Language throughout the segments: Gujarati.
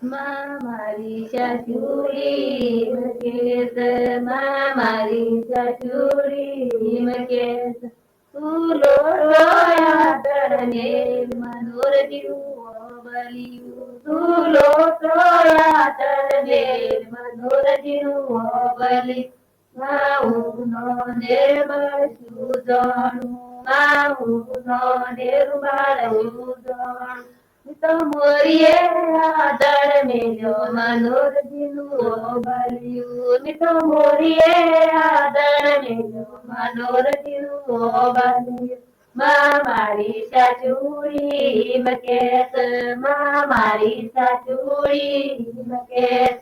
Mamarica Giuri Makesa Mamarica Giuri Makesa Tuloloyatarane Manoradiu Obaliu Tuloloyatarane Manoradiu Obali Mau no nerma sudonu Mau no nerma sudonu માઉં નો દેવ જાણું માઉં નો દેવ બાળું જાણું તો મોરીએ આદળ મેલો મનોરજીનું બલિયું તો મોરીએ આદળ મેલો મનોરજીનું બલિયું મા મારી સાચુડી મકેત મા મારી સાચુડી મકેત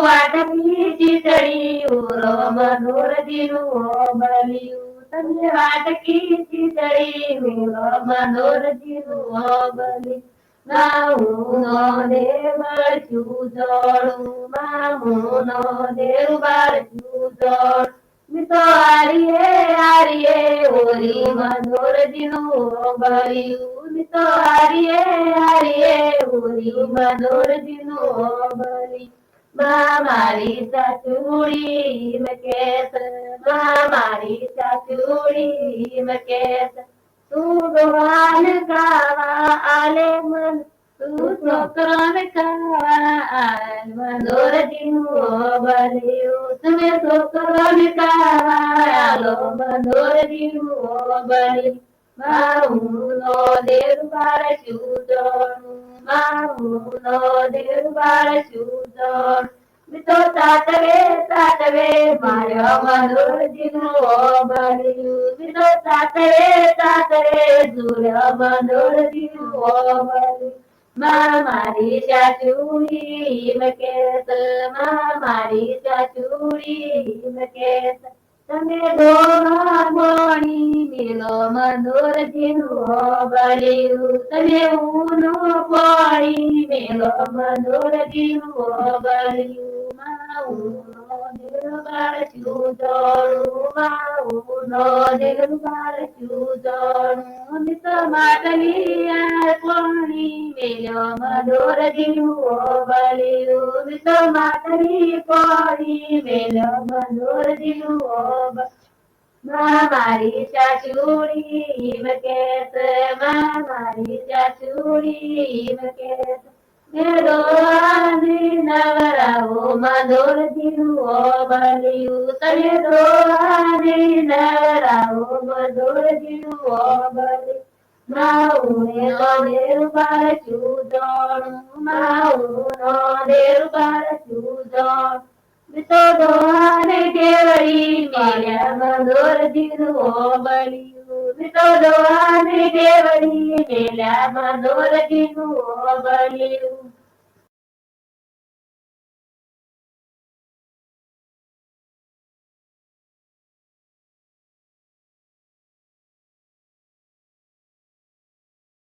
વાટકી ચીતળી ઉરો મનોરજીનું બલિયું levada que te darei, loba nora de loba ali. Não, não, de barco dor, não, não, de barco dor. Me to arie, arie, ori, manor de loba ali. Me to arie, arie, ori, de loba. मामारी साचुडी मकेस मामारी साचुडी मकेस. तू गोवान कावा आले मन तू सोकरान कावा आल मनोर दिमो बने उसमें सोकरान कावा आलो मनोर दिमो बने माऊ नो देव बार शूटोनू બલિયું માહું નો દેવ બાર શું જોણું માહું નો દેવ બાર શું જોણું તો સાતવે સાતવે મારા મનોરજીનું બલિયું તો સાતવે સાતવે સૂર્ય મનોરજીનું બલિયું મારી ચાચુડી મકેત મારી ચાચુડી મકેત તમે મોણી મેલો મનોરજીનું બલિયું તમે ઊનો પાણી મેલો મનોરજીનું બલિયું મા ઊનો દેવબાર શું જોડું મા ઊનો દેવબાર શું જોડું નિત માટલી પાણી મેલો મનોરજીનું બલિયું નિત માટલી પાણી મેલો મનોરજીનું બલિયું મા મારી ચાચુડી મકેત મારી ચાચુડી મકેત આને નવરાવો મધુરજીનું બલિયું તમે દોહાને નવરાવો મધુરજીનું બલિયું માઉને નો દેર બાર ચૂદોણું માઉ નો દેર બાર ચૂદોણું todo honra é e devari, minha mandora de nuobali. todo honra é e devari, minha mandora de nuobali.